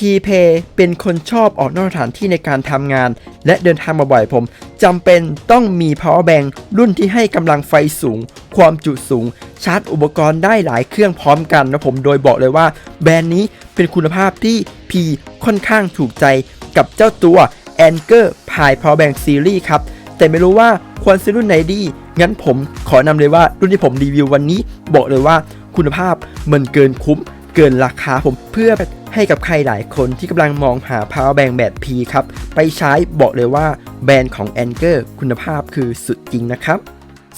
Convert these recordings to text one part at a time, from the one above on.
P-Pay เป็นคนชอบออกนอกสถานที่ในการทำงาน และเดินทางมาบ่อยผมจำเป็นต้องมี power bank รุ่นที่ให้กำลังไฟสูง ความจุสูง ชาร์จอุปกรณ์ได้หลายเครื่องพร้อมกันนะผมโดยบอกเลยว่า แบรนด์นี้เป็นคุณภาพที่ P ค่อนข้างถูกใจกับเจ้าตัว Anker Pi Power Bank Series ครับ แต่ไม่รู้ว่าควรซื้อรุ่นไหนดี งั้นผมขอนำเลยว่ารุ่นที่ผมรีวิววันนี้ บอกเลยว่าคุณภาพมันเกินคุ้มเกินราคาผมเพื่อ ให้กับใครหลายคนที่กำลังมองหา power bank แบบ P ครับ ไปใช้บอกเลยว่าแบรนด์ของ Anker คุณภาพคือสุดจริงนะครับ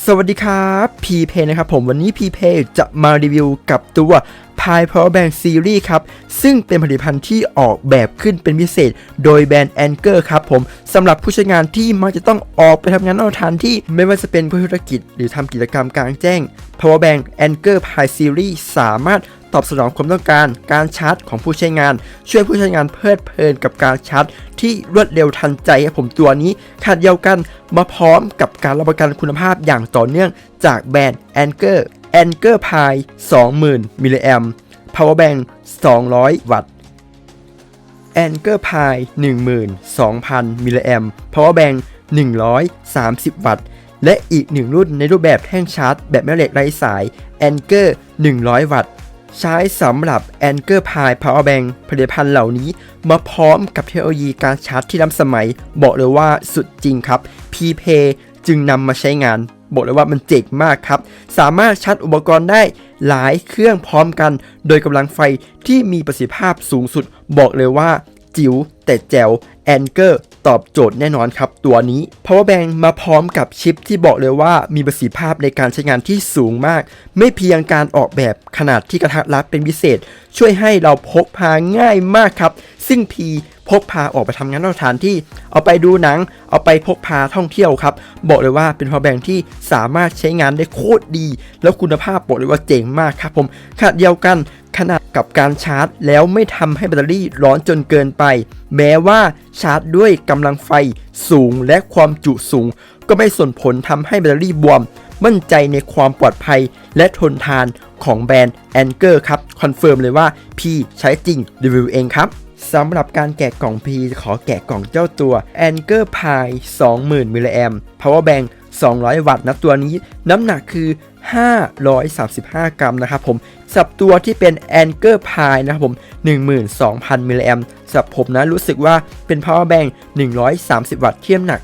สวัสดีครับ p p a y นะครับผมวันนี้ p p a y จะมารีวิวกับตัว Pi Power Bank Series ครับ ซึ่งเป็นผลิตภัณฑ์ที่ออกแบบขึ้นเป็นพิเศษ โดยแบรนด์ Anker ครับผมสำหรับผู้ใช้งานที่มักจะต้องออกไปทำงานนอกสถานที่ไม่ว่าจะเป็นผู้ธุรกิจ หรือทำกิจกรรมกลางแจ้ง Power Bank Anker Pi Series สามารถ ตอบสนองความต้องการการชาร์จของผู้ใช้งาน ช่วยผู้ใช้งานเพลิดเพลินกับการชาร์จ ที่รวดเร็วทันใจครับผมตัวนี้ขาดเดียวกันมาพร้อมกับการรับประกันคุณภาพอย่างต่อเนื่องจากแบรนด์ Anker Anker Pi 20,000มิลลิแอม Power Bank 200 วัตต์ Anker Pi 12,000มิลลิแอม Power Bank 130 วัตต์และอีกหนึ่งรุ่นในรูปแบบแท่งชาร์จ แบบแม่เหล็กไร้สาย Anker 100 วัตต์ ใช้สำหรับ Anker Pi Power Bank ผลิตภัณฑ์เหล่านี้ มาพร้อมกับเทคโนโลยีการชาร์จที่ล้ำสมัย บอกเลยว่าสุดจริงครับ P-Pay จึงนำมาใช้งาน บอกเลยว่ามันเจ๋งมากครับ สามารถชาร์จอุปกรณ์ได้หลายเครื่องพร้อมกัน โดยกำลังไฟที่มีประสิทธิภาพสูงสุด บอกเลยว่าจิ๋วแต่แจ๋วแอนเกอร์ ตอบโจทย์แน่นอนครับ ตัวนี้ Power Bank มาพร้อมกับชิปที่บอกเลยว่ามีประสิทธิภาพในการใช้งานที่สูงมาก ไม่เพียงการออกแบบขนาดที่กระทัดรัดเป็นพิเศษ ช่วยให้เราพกพาง่ายมากครับ ซึ่ง P พกพาออกไปทำงานนอกสถานที่ เอาไปดูหนัง เอาไปพกพาท่องเที่ยวครับ บอกเลยว่าเป็น power bank ที่สามารถใช้งานได้โคตรดี แล้วคุณภาพบอกเลยว่าเจ๋งมากครับผมขณะเดียวกัน ขนาดกับการชาร์จ แล้วไม่ทำให้แบตเตอรี่ร้อนจนเกินไป แม้ว่าชาร์จด้วยกำลังไฟสูงและความจุสูง ก็ไม่ส่งผลทำให้แบตเตอรี่บวม มั่นใจในความปลอดภัยและทนทานของแบรนด์ Anker ครับ คอนเฟิร์มเลยว่าพี่ใช้จริงรีวิวเองครับสำหรับการแกะกล่อง P ขอแกะกล่องเจ้าตัว Anker Pi 20,000มิลลิแอม Power Bank 200 วัตต์นะตัวนี้น้ำหนักคือ 535 กรัมนะครับผมสับตัวที่เป็น Anker Pi นะครับผม 12,000 มิลลิแอมสับผมนะรู้สึกว่าเป็น Power Bank 130 วัตต์เทียมหนัก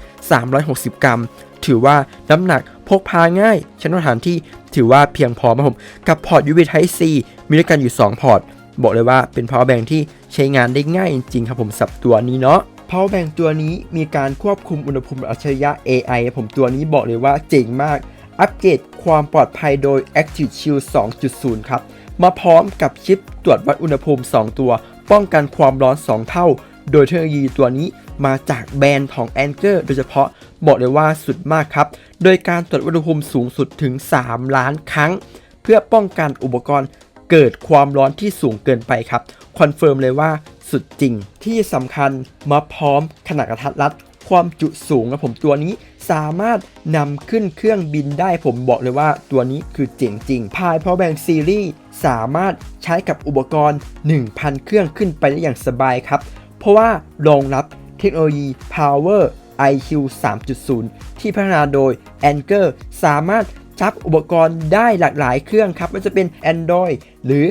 360 กรัม ถือว่าน้ำหนักพกพาง่ายใช้นสถานที่ถือว่าเพียงพอครับผม กับพอร์ต USB Type C มีด้วยกันอยู่ 2 พอร์ต บอกเลยว่าเป็น power bank ที่ใช้งานได้ง่ายจริงๆครับผมสับตัวนี้เนาะ power bank ตัวนี้มีการควบคุมอุณหภูมิอัจฉริยะ AI ผมตัวนี้บอกเลยว่าเจ๋งมาก อัปเกรดความปลอดภัยโดย Active Shield 2.0 ครับ มาพร้อมกับชิปตรวจวัดอุณหภูมิ 2 ตัว ป้องกันความร้อน 2 เท่า โดยเทคโนโลยีตัวนี้มาจากแบรนด์ของ Anker โดยเฉพาะบอกเลยว่าสุดมากครับ โดยการตรวจอุณหภูมิสูงสุดถึง 3 ล้านครั้ง เพื่อป้องกันอุปกรณ์ เกิดความร้อนที่สูงเกินไปครับคอนเฟิร์มเลยว่าสุดจริงที่สำคัญมาพร้อมขนาดกระทัดรัดความจุสูงนะผมตัวนี้สามารถนำขึ้นเครื่องบินได้ผมบอกเลยว่าตัวนี้คือเจ๋งจริงพาย Power Bank Series สามารถใช้กับอุปกรณ์ 1,000 เครื่องขึ้นไปได้อย่างสบายครับ เพราะว่ารองรับเทคโนโลยี Power IQ 3.0 ที่พัฒนาโดย Anker สามารถ จับอุปกรณ์ได้หลากหลายเครื่องครับไม่ว่าจะเป็น Android หรือ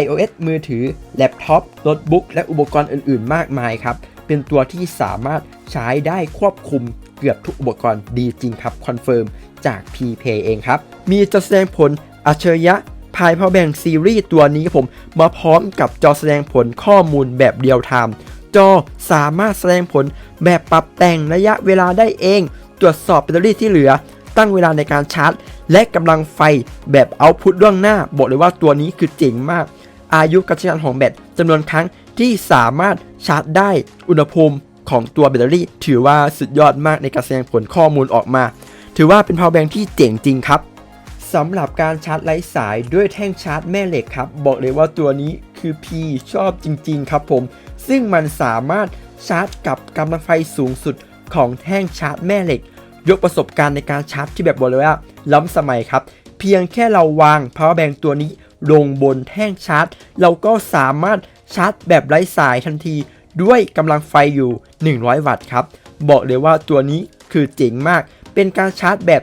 iOS มือถือ แล็ปท็อปโน้ตบุ๊กและอุปกรณ์อื่น ๆ มากมายครับ เป็นตัวที่สามารถใช้ได้ควบคุมเกือบทุกอุปกรณ์ดีจริงครับคอนเฟิร์มจาก PPay เองครับ มีจอแสดงผลอัจฉริยะพาย Power Bank Series ตัวนี้ครับผมมาพร้อมกับจอแสดงผลข้อมูลแบบเรียลไทม์จอสามารถแสดงผลแบบปรับแต่งระยะเวลาได้เอง ตรวจสอบแบตเตอรี่ที่เหลือ ตั้งเวลาในการชาร์จ และกำลังไฟแบบเอาพุตล่วงหน้า บอกเลยว่าตัวนี้คือเจ๋งมาก อายุการใช้งานของแบตจำนวนครั้งที่สามารถชาร์จได้อุณหภูมิของตัวแบตเตอรี่ ถือว่าสุดยอดมากในการแสดงผลข้อมูลออกมา ถือว่าเป็น power bank ที่เจ๋งจริงครับสำหรับการชาร์จไร้สายด้วยแท่งชาร์จแม่เหล็กครับ บอกเลยว่าตัวนี้คือ P ชอบจริง ๆ ครับผม ซึ่งมันสามารถชาร์จกับกำลังไฟสูงสุดของแท่งชาร์จแม่เหล็ก ยกประสบการณ์ในการชาร์จที่แบบบอกเลยว่าล้ำสมัยครับ เพียงแค่เราวาง power bank ตัวนี้ลงบนแท่งชาร์จ เราก็สามารถชาร์จแบบไร้สายทันที ด้วยกำลังไฟอยู่ 100 วัตต์ครับ บอกเลยว่าตัวนี้คือเจ๋งมาก เป็นการชาร์จแบบ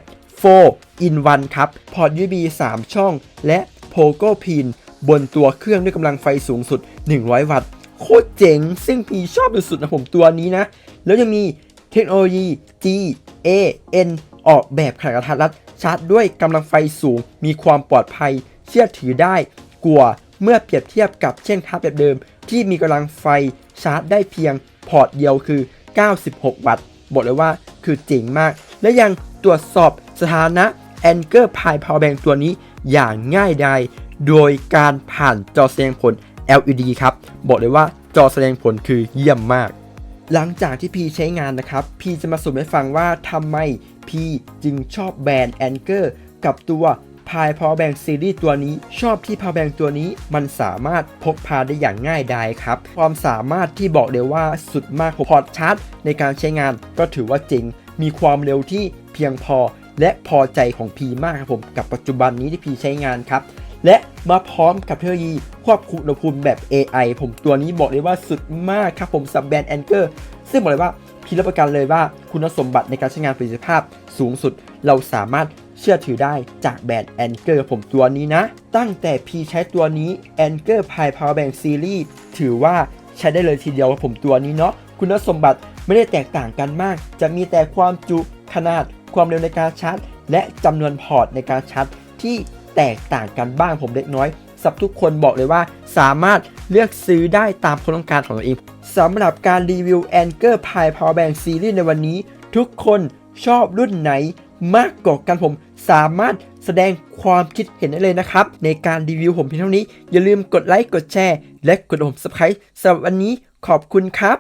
4 in 1ครับ พอร์ต USB 3 ช่อง และ Pogo Pin บนตัวเครื่องด้วยกำลังไฟสูงสุด 100 วัตต์ โคตรเจ๋ง ซึ่งพีชอบสุดๆนะผมตัวนี้นะ แล้วยังมีเทคโนโลยี G A N ออกแบบขนาดกระทัดรัดชาร์จด้วยกำลังไฟสูง มีความปลอดภัย เชื่อถือได้กว่าเมื่อเปรียบเทียบกับเช่นชาร์แบบเดิม ที่มีกำลังไฟชาร์จได้เพียงพอร์ตเดียวคือ 96 วัตต์ บอกเลยว่าคือเจ๋งมาก และยังตรวจสอบสถานะ Anchor Pi Power Bank ตัวนี้อย่างง่ายดายโดยการผ่านจอแสดงผล LED ครับ บอกเลยว่าจอแสดงผลคือเยี่ยมมาก หลังจากที่พีใช้งานนะครับ พีจะมาสรุปให้ฟังว่าทำไมพีจึงชอบแบรนด์ Anchor กับตัว Pi Power Bank Series ตัวนี้ชอบที่ Power Bank ตัวนี้มันสามารถพกพาได้อย่างง่ายดายครับ ความสามารถที่บอกเลยว่าสุดมากพอร์ตชาร์จในการใช้งานก็ถือว่าเจ๋งมีความเร็วที่เพียงพอและพอใจของพีมากครับผม กับปัจจุบันนี้ที่พีใช้งานครับ และมาพร้อมกับเทคโนโลยีควบคุมอุณหภูมิแบบ AI ผมตัวนี้บอกเลยว่าสุดมากครับผมสับแบรนด์ Anchor ซึ่งบอกเลยว่าพี่รับประกันเลยว่าคุณสมบัติในการใช้งานประสิทธิภาพสูงสุด เราสามารถเชื่อถือได้จากแบรนด์ Anchor ผมตัวนี้นะ ตั้งแต่พี่ใช้ตัวนี้ Anchor Pi Power Bank Series ถือว่าใช้ได้เลยทีเดียวผมตัวนี้เนาะคุณสมบัติไม่ได้แตกต่างกันมาก จะมีแต่ความจุขนาดความเร็วในการชาร์จ และจำนวนพอร์ตในการชาร์จที่ แตกต่างกันบ้างผมเล็กน้อยสับทุกคนบอกเลยว่าสามารถเลือกซื้อได้ตามความต้องการของตัวเองสำหรับการรีวิว Anchor Pi Power Bank Series ในวันนี้ ทุกคนชอบรุ่นไหนมากกว่ากันผมสามารถแสดงความคิดเห็นได้เลยนะครับ ในการรีวิวผมเพียงเท่านี้ อย่าลืมกดไลค์กดแชร์ และกดผม subscribe สำหรับวันนี้ขอบคุณครับ